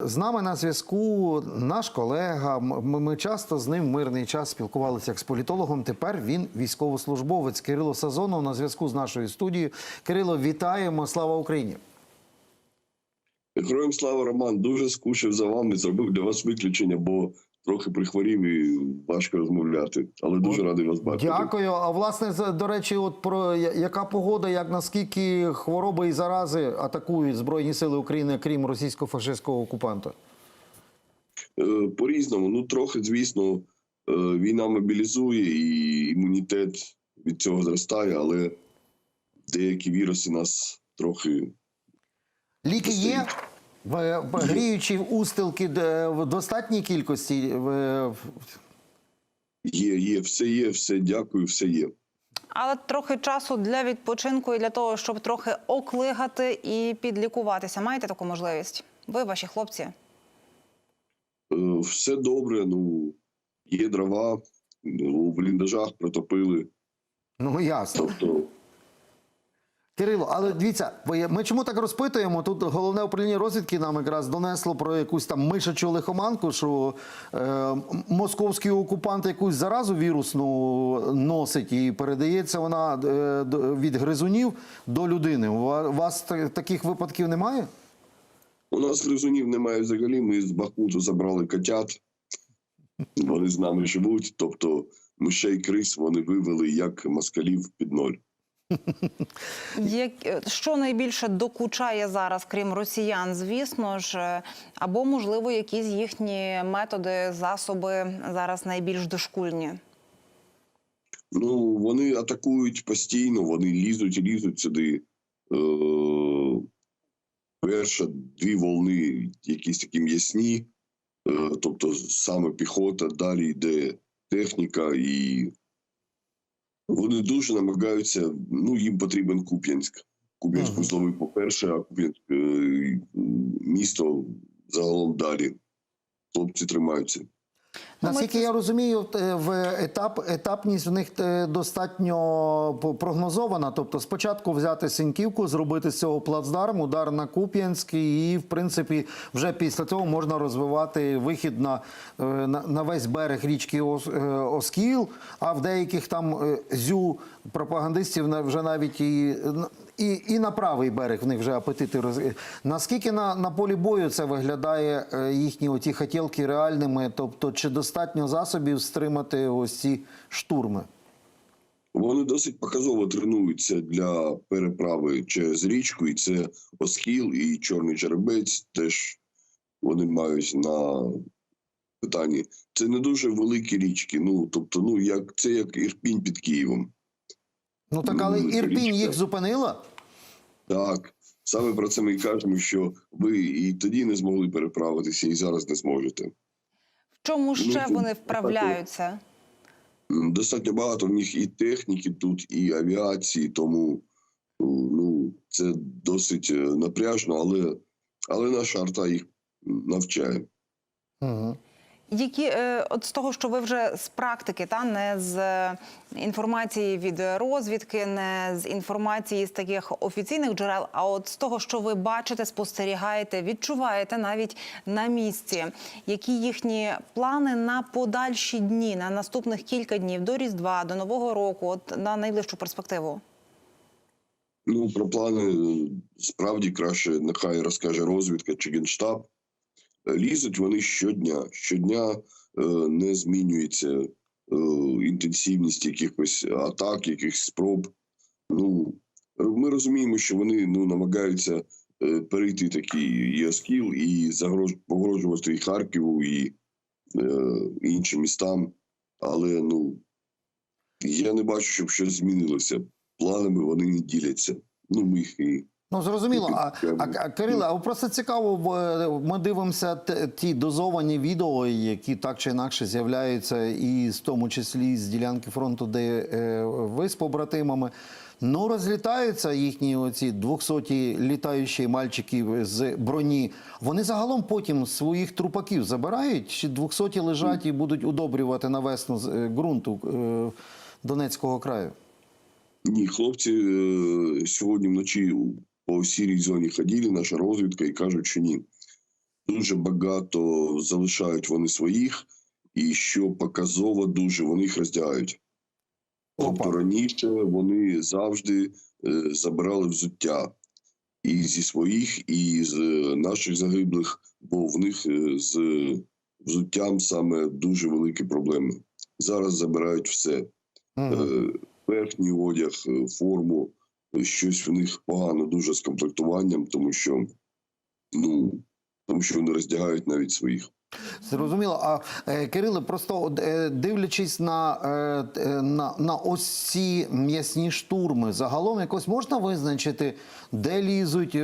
З нами на зв'язку наш колега. Ми часто з ним в мирний час спілкувалися як з політологом. Тепер він військовослужбовець Кирило Сазонов на зв'язку з нашою студією. Кирило, вітаємо! Слава Україні! Героям слава Роман. Дуже скучив за вами. Зробив для вас виключення, бо трохи прихворів і важко розмовляти. Але дуже радий вас бачити. Дякую. А власне, до речі, от про яка погода, як наскільки хвороби і зарази атакують Збройні Сили України, крім російсько-фашистського окупанта? Е, По-різному. Ну, трохи, звісно, е, війна мобілізує і імунітет від цього зростає, але деякі віруси нас трохи. Ліки є? В- в- Гріючі устилки в достатній кількості. В- Є, є, все є, все дякую, все є. Але трохи часу для відпочинку і для того, щоб трохи оклигати і підлікуватися. Маєте таку можливість? Ви, ваші хлопці? Е, Все добре. Ну, є дрова, у бліндажах протопили. Ну ясно. Тобто, Кирило, але дивіться, ми чому так розпитуємо? Тут головне управління розвідки нам якраз донесло про якусь там мишачу лихоманку, що е, московський окупант якусь заразу вірусну носить і передається вона е, від гризунів до людини. У вас таких випадків немає? У нас гризунів немає взагалі. Ми з Бахмуту забрали котят. Вони з нами живуть. Тобто мишей крис вони вивели як москалів під ноль. Як, е, що найбільше докучає зараз, крім росіян, звісно ж, е, або можливо якісь їхні методи, засоби зараз найбільш дошкульні? Ну вони атакують постійно, вони лізуть і лізуть сюди. Е, перша дві волни, якісь такі м'ясні, е, тобто саме піхота, далі йде техніка, і вони дуже намагаються. Ну, їм потрібен Куп'янськ. Куп'янськ Ага. узловий, по-перше, а Куп'янськ е, місто загалом далі. Хлопці тримаються. Ну, Наскільки я розумію, в етап етапність в них е, достатньо прогнозована. Тобто, спочатку взяти Синьківку, зробити з цього плацдарм, удар на Куп'янськ, і в принципі вже після цього можна розвивати вихід на, е, на, на весь берег річки е, Оскіл. А в деяких там зю пропагандистів вже навіть і. І, і на правий берег в них вже апетити роз... Наскільки на, на полі бою це виглядає їхні оті хотілки реальними? Тобто, чи достатньо засобів стримати ось ці штурми? Вони досить показово тренуються для переправи через річку, і це Оскіл і Чорний Черебець теж вони мають на питанні. Це не дуже великі річки. Ну тобто, ну як це як Ірпінь під Києвом. Ну так, але Ну, Ірпінь річка. їх зупинила? Так, саме про це ми і кажемо, що ви і тоді не змогли переправитися, і зараз не зможете. Чому ще Ну, вони вправляються? Достатньо багато в них і техніки тут, і авіації, тому ну, це досить е, напряжно, але, але наша арта їх навчає. Угу. Які е, от з того, що ви вже з практики, та не з інформації від розвідки, не з інформації з таких офіційних джерел, а от з того, що ви бачите, спостерігаєте, відчуваєте навіть на місці, які їхні плани на подальші дні, на наступних кілька днів до Різдва, до Нового року, от на найближчу перспективу. Ну, про плани е, справді краще нехай розкаже розвідка чи генштаб. Лізуть вони щодня. Щодня е, не змінюється е, інтенсивність якихось атак, якихось спроб. Ну, ми розуміємо, що вони ну, намагаються е, перейти такий і Оскіл, і загрож... погрожувати і Харкову, і е, іншим містам. Але ну, я не бачу, щоб щось змінилося. Планами вони не діляться. Ну, ми їх і Ну зрозуміло. А, а, а Кириле, а просто цікаво, бо ми дивимося ті дозовані відео, які так чи інакше з'являються, і в тому числі з ділянки фронту, де е, ви з побратимами. Ну, розлітаються їхні оці 200 літаючі мальчики з броні. Вони загалом потім своїх трупаків забирають, чи 200 лежать і будуть удобрювати на весну з е, ґрунту е, Донецького краю. Ні, хлопці е, сьогодні вночі по сірій зоні ходили, наша розвідка, і кажуть, що ні. дуже багато залишають вони своїх, і що показово дуже вони їх роздягають. Тобто раніше вони завжди е, забирали взуття і зі своїх, і з е, наших загиблих, бо в них е, з взуттям саме дуже великі проблеми. Зараз забирають все. Мгм. Е, верхній одяг, е, форму, щось в них погано дуже з комплектуванням, тому що ну тому що вони роздягають навіть своїх. Зрозуміло. А е, Кириле, просто е, дивлячись на, е, на, на ось ці м'ясні штурми, загалом якось можна визначити, де лізуть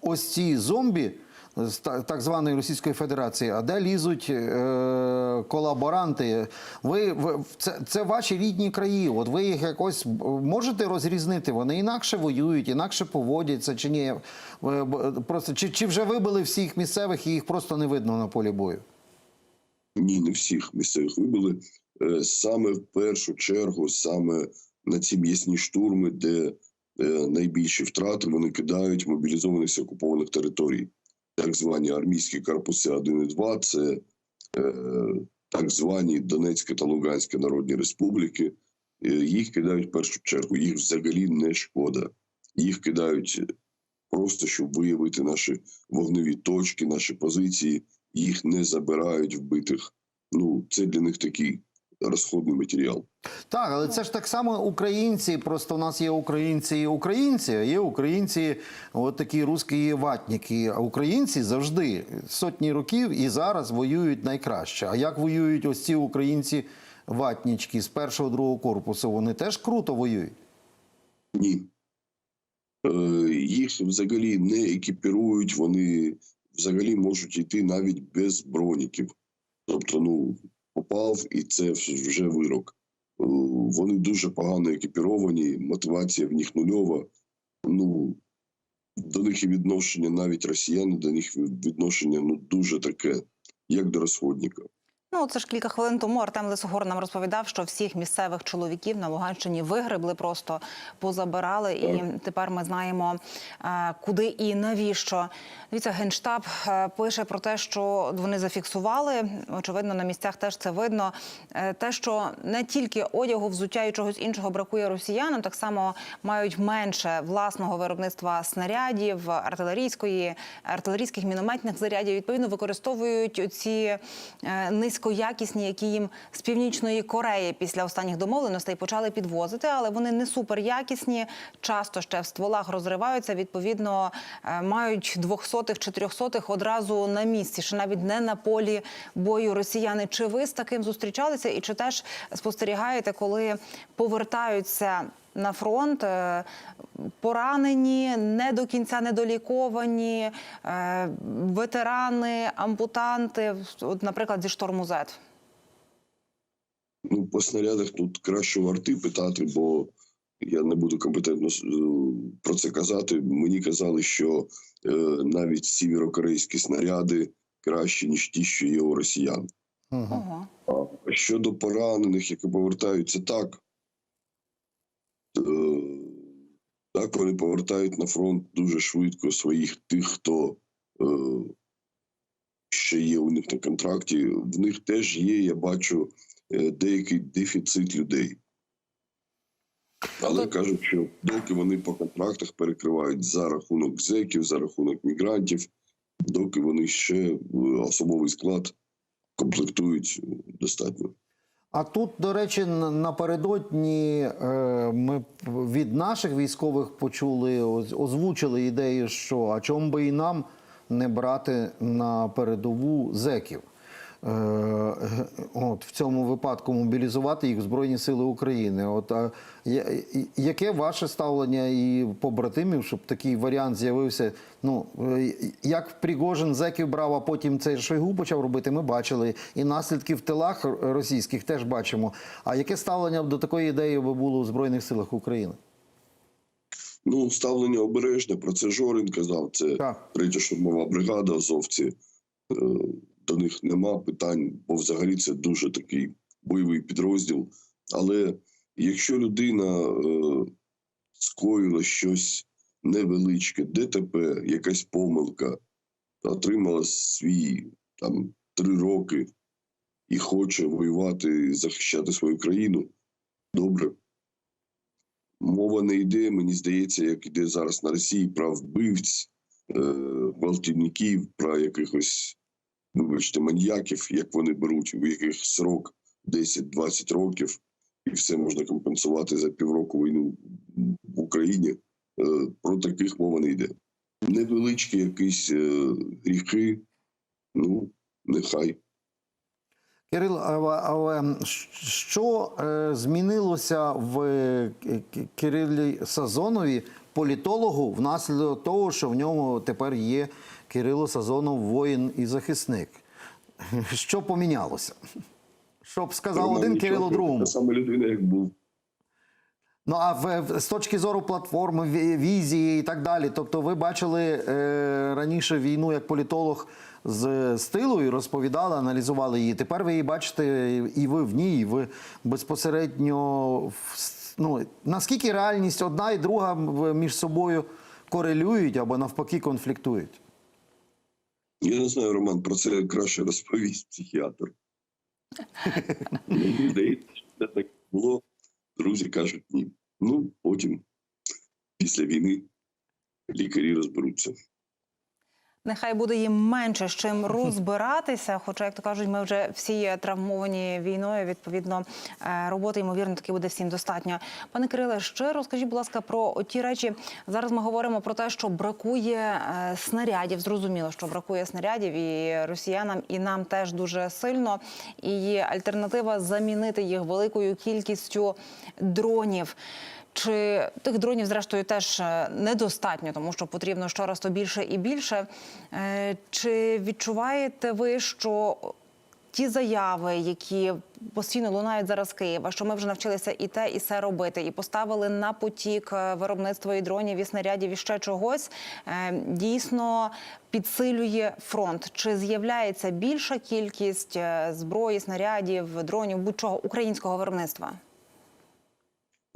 ось ці зомбі з так званої Російської Федерації, а де лізуть е, колаборанти? Ви, ви це, це ваші рідні краї. От ви їх якось можете розрізнити? Вони інакше воюють, інакше поводяться чи ні? Просто чи, чи вже вибили всіх місцевих і їх просто не видно на полі бою? Ні, не всіх місцевих вибили. Е, Саме в першу чергу, саме на ці м'ясні штурми, де е, найбільші втрати вони кидають мобілізованих з окупованих територій. Так звані армійські корпуси 1 і 2 – це е, так звані Донецька та Луганська Народні Республіки. Е, Їх кидають в першу чергу. Їх взагалі не шкода. Їх кидають просто, щоб виявити наші вогневі точки, наші позиції. Їх не забирають вбитих. Ну, це для них такий розходний матеріал. Так, але це ж так само українці. Просто у нас є українці і українці, а є українці, от такі русські ватники. А українці завжди сотні років і зараз воюють найкраще. А як воюють ось ці українці ватнічки з першого другого корпусу? Вони теж круто воюють. Ні. Е, їх взагалі не екіпірують, вони взагалі можуть йти навіть без броніків. Тобто, ну, попав, і це вже вирок. Е, Вони дуже погано екіпіровані, мотивація в них нульова. Ну, до них і відношення навіть росіяни, до них відношення ну, дуже таке, як до розходника. Ну, це ж кілька хвилин тому Артем Лисогор нам розповідав, що всіх місцевих чоловіків на Луганщині вигребли, просто позабирали. І тепер ми знаємо, е, куди і навіщо. Дивіться, генштаб е, пише про те, що вони зафіксували. Очевидно, на місцях теж це видно. е, Те, що не тільки одягу, взуття і чогось іншого бракує росіянам, так само мають менше власного виробництва снарядів, артилерійської, артилерійських мінометних зарядів. Відповідно, використовують ці е, низькоякісні, які їм з північної Кореї після останніх домовленостей почали підвозити, але вони не суперякісні, часто ще в стволах розриваються. Відповідно, е, мають двохсотих, чотирьохсотих одразу на місці, ще навіть не на полі бою росіяни. Чи ви з таким зустрічалися, і чи теж спостерігаєте, коли повертаються? На фронт е, поранені, не до кінця недоліковані, е, ветерани, ампутанти, от, наприклад, зі шторму Z. Ну, по снарядах тут краще у арти питати, бо я не буду компетентно е, про це казати. Мені казали, що е, навіть сіверокорейські снаряди кращі, ніж ті, що є у росіян. Угу. Ого. А щодо поранених, які повертаються так, е, так вони повертають на фронт дуже швидко своїх тих, хто е, ще є у них на контракті. В них теж є, я бачу, е, деякий дефіцит людей. Але кажуть, що доки вони по контрактах перекривають за рахунок зеків, за рахунок мігрантів, доки вони ще е, особовий склад комплектують е, достатньо. А тут, до речі, напередодні е, ми від наших військових почули, оз- озвучили ідею, що а чому би і нам не брати на передову зеків. Е, г- от в цьому випадку мобілізувати їх в Збройні Сили України. От а, яке ваше ставлення і побратимів, щоб такий варіант з'явився? Ну е, як Пригожин зеків брав, а потім цей Шойгу почав робити, ми бачили. І наслідки в тилах російських теж бачимо. А яке ставлення до такої ідеї би було у Збройних силах України? Ну, ставлення обережне, про це Жорин казав. Це третя штурмова бригада, азовці. До них нема питань, бо взагалі це дуже такий бойовий підрозділ. Але якщо людина е, скоїла щось невеличке, ДТП, якась помилка, отримала свій там три роки і хоче воювати, і захищати свою країну. Добре. Мова не йде, мені здається, як іде зараз на Росії про вбивць, е, гвалтівників, про якихось, вибачте, маньяків, як вони беруть, у яких срок 10-20 років, і все можна компенсувати за півроку війни в Україні. Е, про таких мова не йде. Невеличкі якісь е, гріхи, ну, нехай. Кирил, але, що е, змінилося в Кирилі Сазонові, політологу, внаслідок того, що в ньому тепер є Кирило Сазонов, воїн і захисник? Що помінялося? Щоб сказав Роман один Кирило другому. Та саме людина, як був. Ну а в, в- з точки зору платформи, візії і так далі. Тобто, ви бачили е, раніше війну як політолог з, з тилу і розповідали, аналізували її. Тепер ви її бачите, і ви в ній, і ви безпосередньо в ну, наскільки реальність одна і друга між собою корелюють або навпаки конфліктують? Я не знаю, Роман, про це краще розповість психіатр. Мені здається, що це так було. Друзі кажуть ні. Ну, потім, після війни, лікарі розберуться. Нехай буде їм менше з чим розбиратися. Хоча, як то кажуть, ми вже всі травмовані війною. Відповідно, е, роботи ймовірно таки буде всім достатньо. Пане Кириле, ще розкажіть, будь ласка, про ті речі. Зараз ми говоримо про те, що бракує е, снарядів. Зрозуміло, що бракує снарядів і росіянам, і нам теж дуже сильно. І альтернатива замінити їх великою кількістю дронів. Чи тих дронів, зрештою, теж е, недостатньо, тому що потрібно щораз то більше і більше. Е, Чи відчуваєте ви, що ті заяви, які постійно лунають зараз Києва, що ми вже навчилися і те, і все робити, і поставили на потік е, виробництво і дронів, і снарядів, і ще чогось, дійсно підсилює фронт? Чи з'являється більша кількість зброї, снарядів, дронів, будь-чого українського виробництва?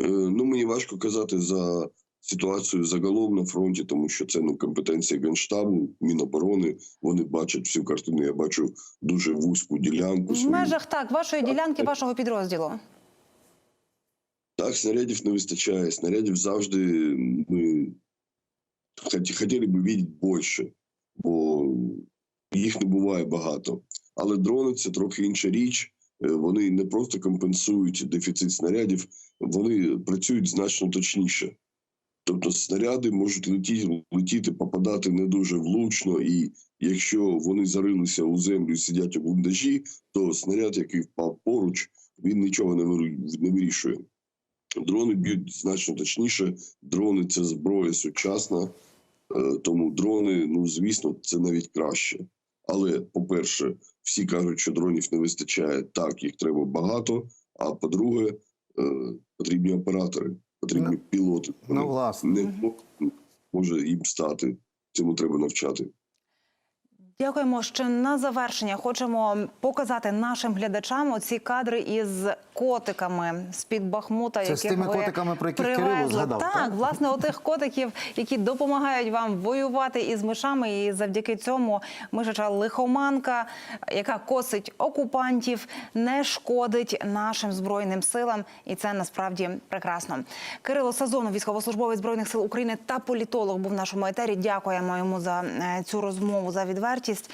Е, Ну, мені важко казати за ситуацію загалом на фронті, тому що це ну компетенція Генштабу, Міноборони. Вони бачать всю картину. Я бачу дуже вузьку ділянку. В межах так вашої ділянки, так. вашого підрозділу. Так, снарядів не вистачає. Снарядів завжди ми хотіли б бачити більше, бо їх не буває багато. Але дрони це трохи інша річ. Е, Вони не просто компенсують дефіцит снарядів, вони працюють значно точніше. Тобто снаряди можуть летіти, летіти, попадати не дуже влучно, і якщо вони зарилися у землю і сидять у бліндажі, то снаряд, який впав поруч, він нічого не вирішує. Дрони б'ють значно точніше. Дрони це зброя сучасна, е, тому дрони, ну звісно, це навіть краще. Але, по-перше, всі кажуть, що дронів не вистачає. Так, їх треба багато. А по-друге, е, потрібні оператори, потрібні пілоти. Ну, власне. не може їм стати. Цьому треба навчати. Дякуємо. Ще на завершення хочемо показати нашим глядачам оці кадри із котиками з під Бахмута, Це з тими ви котиками, про яких Кирило згадав, Так, так? власне, отих котиків, які допомагають вам воювати із мишами. І завдяки цьому мишача лихоманка, яка косить окупантів, не шкодить нашим збройним силам, і це насправді прекрасно. Кирило Сазонов, військовослужбовець збройних сил України та політолог, був в нашому етері. Дякуємо йому за е, цю розмову за відвертість вартість